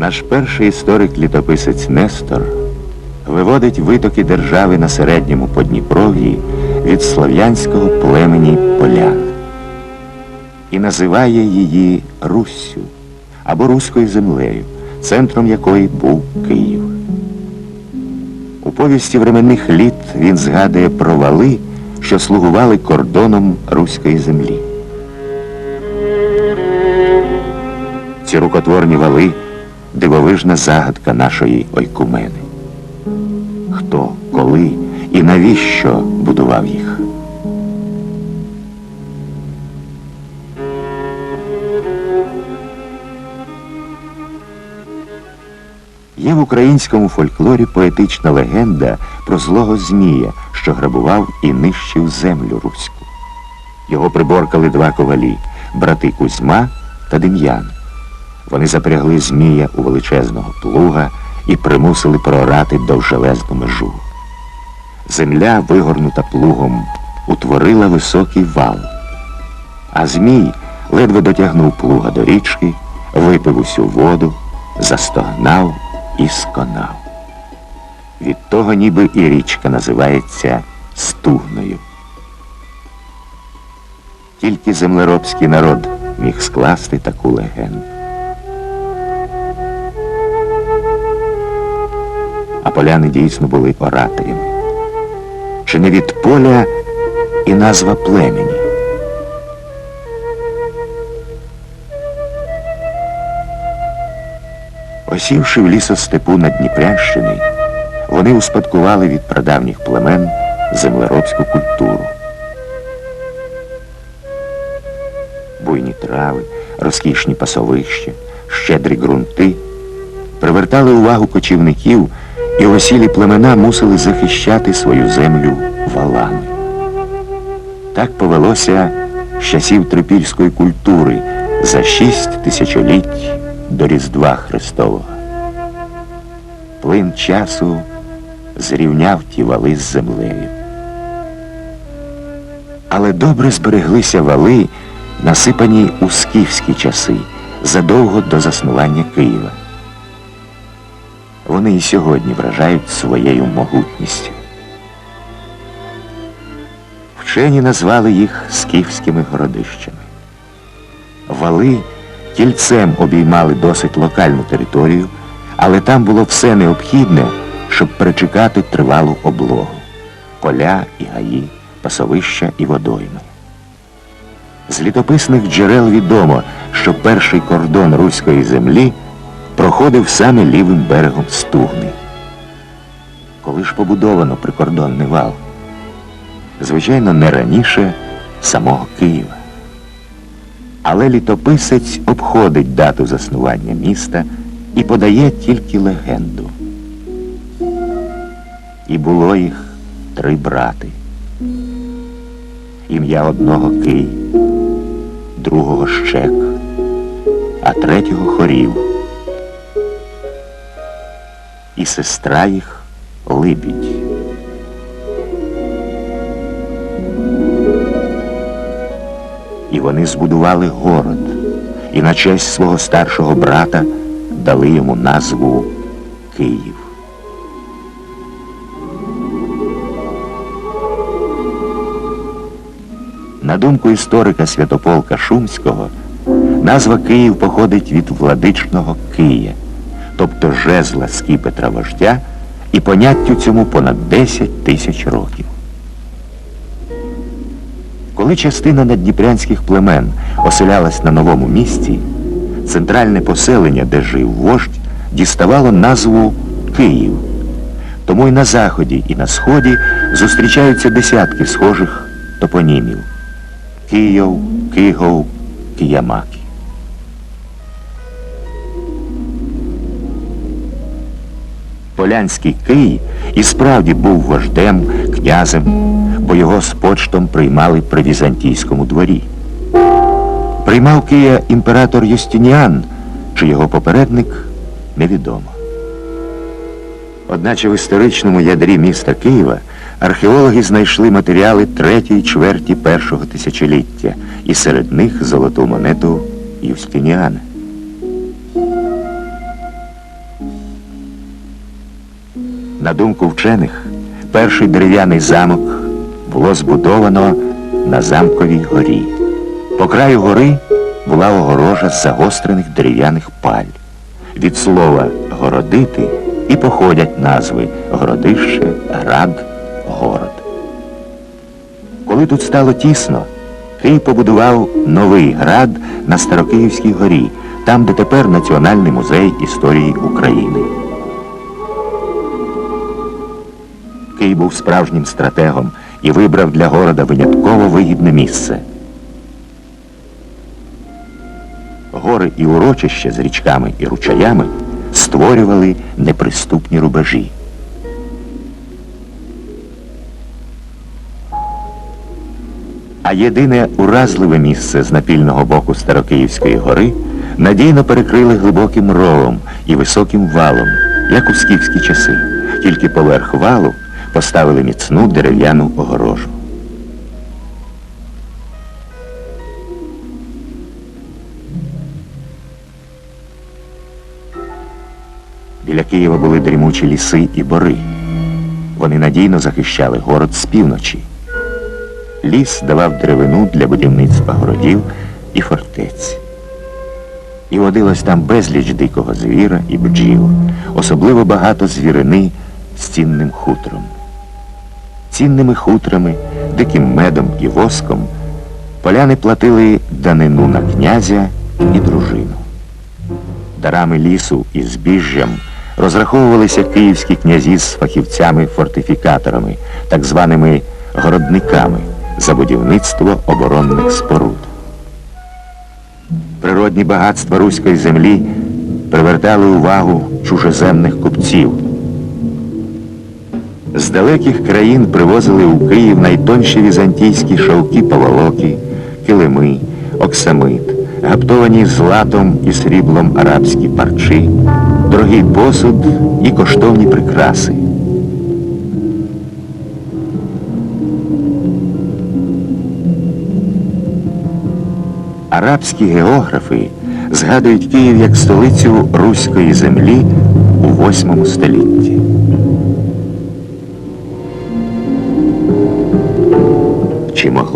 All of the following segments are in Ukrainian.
Наш перший історик-літописець Нестор виводить витоки держави на середньому Подніпров'ї від слов'янського племені полян і називає її Руссю або Руською землею, центром якої був Київ. У повісті временних літ він згадує про вали, що слугували кордоном руської землі. Ці рукотворні вали дивовижна загадка нашої ойкумени. Хто, коли і навіщо будував їх? Є в українському фольклорі поетична легенда про злого Змія, що грабував і нищив землю руську. Його приборкали два ковалі брати Кузьма та Дем'ян. Вони запрягли Змія у величезного плуга і примусили проорати довжелезну межу. Земля, вигорнута плугом, утворила високий вал. А Змій ледве дотягнув плуга до річки, випив усю воду, застогнав і сконав. Від того ніби і річка називається Стугною. Тільки землеробський народ міг скласти таку легенду. А поляни дійсно були ораторами. Чи не від поля і назва племені? Осівши в лісостепу на Дніпрянщині, вони успадкували від прадавніх племен землеробську культуру. Буйні трави, розкішні пасовища, щедрі ґрунти привертали увагу кочівників, і осілі племена мусили захищати свою землю валами. Так повелося з часів трипільської культури за шість тисячоліть до Різдва Христового. Плин часу зрівняв ті вали з землею. Але добре збереглися вали, насипані у скіфські часи, задовго до заснування Києва. Вони і сьогодні вражають своєю могутністю. Вчені назвали їх скіфськими городищами. Вали кільцем обіймали досить локальну територію, але там було все необхідне, щоб перечекати тривалу облогу поля і гаї, пасовища і водойми. З літописних джерел відомо, що перший кордон руської землі проходив саме лівим берегом Стугни. Коли ж побудовано прикордонний вал? Звичайно, не раніше самого Києва. Але літописець обходить дату заснування міста і подає тільки легенду. І було їх три брати. Ім'я одного Кий, другого Щек, а третього Хорів. І сестра їх Либідь. І вони збудували город, і на честь свого старшого брата дали йому назву Київ. На думку історика Святополка Шумського, назва Київ походить від владичного Кия, тобто жезла скіпетра вождя, і поняттю цьому понад 10 тисяч років. Коли частина наддніпрянських племен оселялась на новому місці, центральне поселення, де жив вождь, діставало назву Київ. Тому і на заході, і на сході зустрічаються десятки схожих топонімів. Київ, Кигов, Киямаки. Полянський Кий і справді був вождем, князем, бо його з почтом приймали при візантійському дворі. Приймав Кия імператор Юстиніан, чи його попередник невідомо. Одначе в історичному ядрі міста Києва археологи знайшли матеріали третьої чверті першого тисячоліття, і серед них золоту монету Юстиніана. На думку вчених, перший дерев'яний замок було збудовано на замковій горі. По краю гори була огорожа з загострених дерев'яних паль. Від слова городити і походять назви городище, град, город. Коли тут стало тісно, Київ побудував новий град на Старокиївській горі, там, де тепер Національний музей історії України. Київ був справжнім стратегом і вибрав для города винятково вигідне місце. Гори і урочища з річками і ручаями створювали неприступні рубежі. А єдине уразливе місце з напільного боку Старокиївської гори надійно перекрили глибоким ровом і високим валом, як у скіфські часи. Тільки поверх валу поставили міцну дерев'яну огорожу. Біля Києва були дрімучі ліси і бори. Вони надійно захищали город з півночі. Ліс давав деревину для будівництва городів і фортець. І водилось там безліч дикого звіра і бджіл, особливо багато звірини з цінним хутром. Цінними хутрами, диким медом і воском поляни платили данину на князя і дружину. Дарами лісу і збіжжям розраховувалися київські князі з фахівцями-фортифікаторами, так званими городниками за будівництво оборонних споруд. Природні багатства руської землі привертали увагу чужеземних купців. З далеких країн привозили у Київ найтонші візантійські шовки поволоки, килими, оксамит, гаптовані златом і сріблом арабські парчі, дорогий посуд і коштовні прикраси. Арабські географи згадують Київ як столицю руської землі у VIII столітті.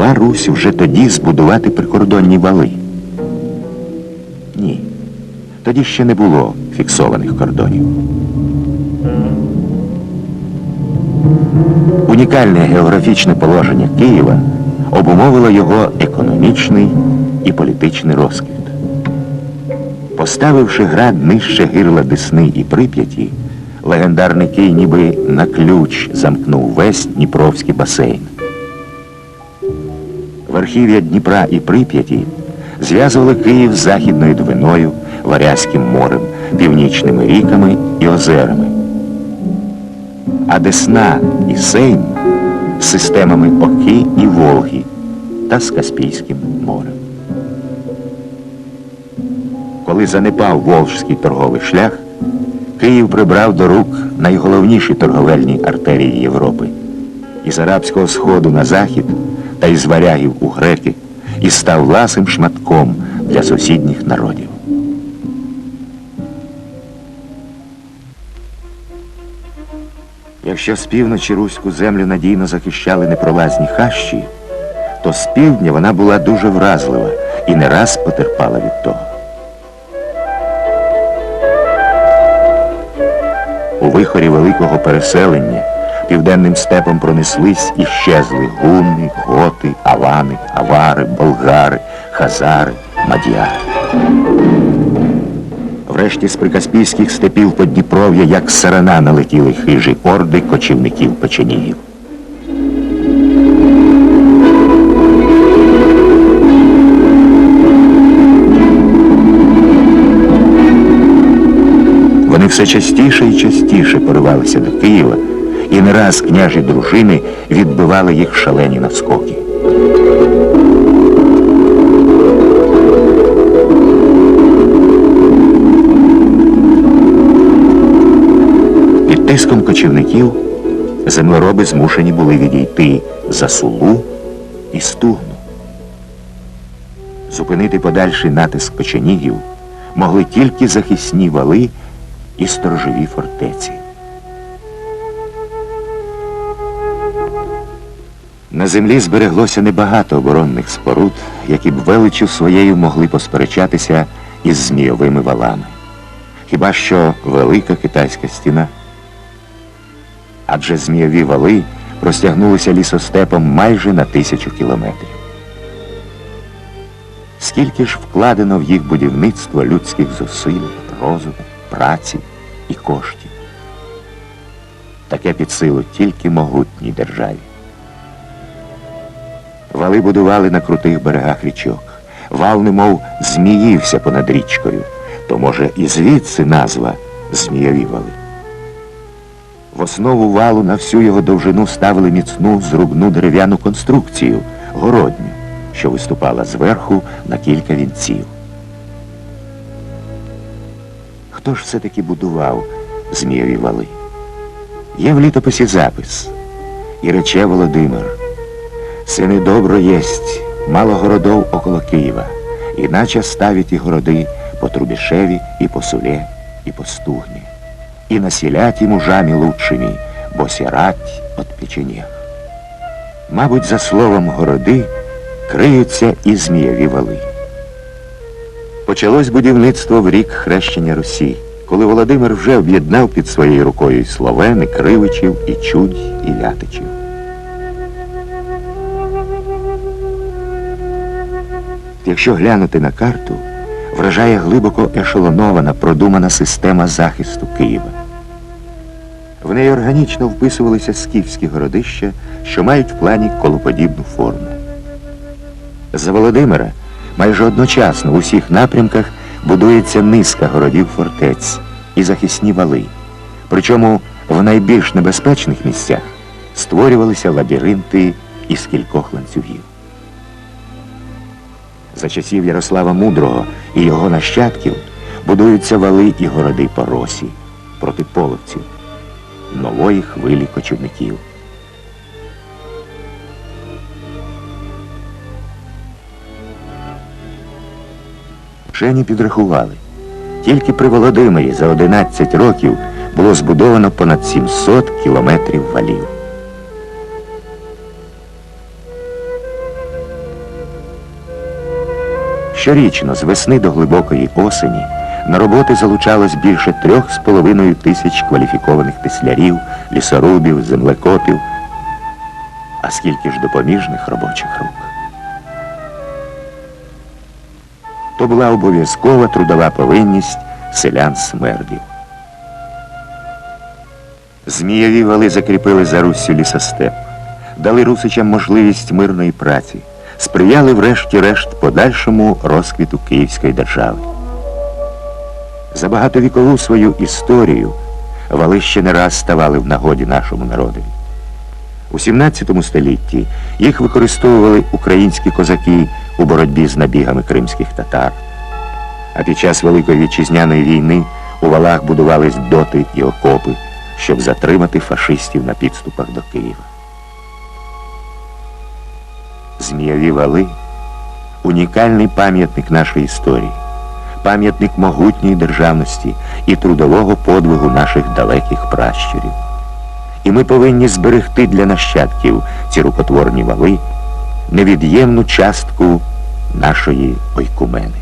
Могла Русь вже тоді збудувати прикордонні вали? Ні. Тоді ще не було фіксованих кордонів. Унікальне географічне положення Києва обумовило його економічний і політичний розквіт. Поставивши град нижче гирла Десни і Прип'яті, легендарний Кий ніби на ключ замкнув весь Дніпровський басейн. Верхів'я Дніпра і Прип'яті зв'язували Київ з Західною Двиною, Варязьким морем, північними ріками і озерами. А Десна і Сейм з системами Оки і Волги та з Каспійським морем. Коли занепав Волжський торговий шлях, Київ прибрав до рук найголовніші торговельні артерії Європи із арабського сходу на захід та із варягів у греки і став ласим шматком для сусідніх народів. Якщо з півночі руську землю надійно захищали непролазні хащі, то з півдня вона була дуже вразлива і не раз потерпала від того. У вихорі великого переселення південним степом пронеслись і щезли гунни, готи, авани, авари, болгари, хазари, мадяри. Врешті з прикаспійських степів Подніпров'я, як сарана, налетіли хижі орди кочівників печенігів. Вони все частіше і частіше поривалися до Києва, і не раз княжі дружини відбивали їх шалені наскоки. Під тиском кочівників землероби змушені були відійти за сулу і стугну. Зупинити подальший натиск печенігів могли тільки захисні вали і сторожові фортеці. На землі збереглося небагато оборонних споруд, які б величю своєю могли посперечатися із змійовими валами. Хіба що велика китайська стіна. Адже змійові вали простягнулися лісостепом майже на тисячу кілометрів. Скільки ж вкладено в їх будівництво людських зусиль, розуму, праці і коштів. Таке під силу тільки могутній державі. Вали будували на крутих берегах річок. Вал немов зміївся понад річкою, то, може, і звідси назва Змійові вали. В основу валу на всю його довжину ставили міцну зрубну дерев'яну конструкцію городню, що виступала зверху на кілька вінців. Хто ж все-таки будував Змійові вали? Є в літописі запис. І рече Володимир. Сини добро єсть, мало городов около Києва, іначе ставить і городи по Трубішеві, і по Суле, і по Стугні, і насілять і мужами лучшими, бо сірать от печенег. Мабуть, за словом городи криються і змієві вали. Почалось будівництво в рік хрещення Русі, коли Володимир вже об'єднав під своєю рукою і Словени, Кривичів, і Чудь, і Вятичів. Якщо глянути на карту, вражає глибоко ешелонована, продумана система захисту Києва. В неї органічно вписувалися скіфські городища, що мають в плані колоподібну форму. За Володимира майже одночасно в усіх напрямках будується низка городів фортець і захисні вали. Причому в найбільш небезпечних місцях створювалися лабіринти із кількох ланцюгів. За часів Ярослава Мудрого і його нащадків будуються вали і городи по Росі проти половців, нової хвилі кочівників. Вчені підрахували. Тільки при Володимирі за 11 років було збудовано понад 700 кілометрів валів. Щорічно з весни до глибокої осені на роботи залучалось більше трьох з половиною тисяч кваліфікованих теслярів, лісорубів, землекопів, а скільки ж допоміжних робочих рук. То була обов'язкова трудова повинність селян смердів. Змієві вали закріпили за Руссю лісостеп, дали русичам можливість мирної праці, сприяли врешті-решт подальшому розквіту Київської держави. За багатовікову свою історію вали ще не раз ставали в нагоді нашому народові. У 17 столітті їх використовували українські козаки у боротьбі з набігами кримських татар. А під час Великої вітчизняної війни у валах будувались доти і окопи, щоб затримати фашистів на підступах до Києва. Змієві вали унікальний пам'ятник нашої історії, пам'ятник могутньої державності і трудового подвигу наших далеких пращурів. І ми повинні зберегти для нащадків ці рукотворні вали невід'ємну частку нашої ойкумени.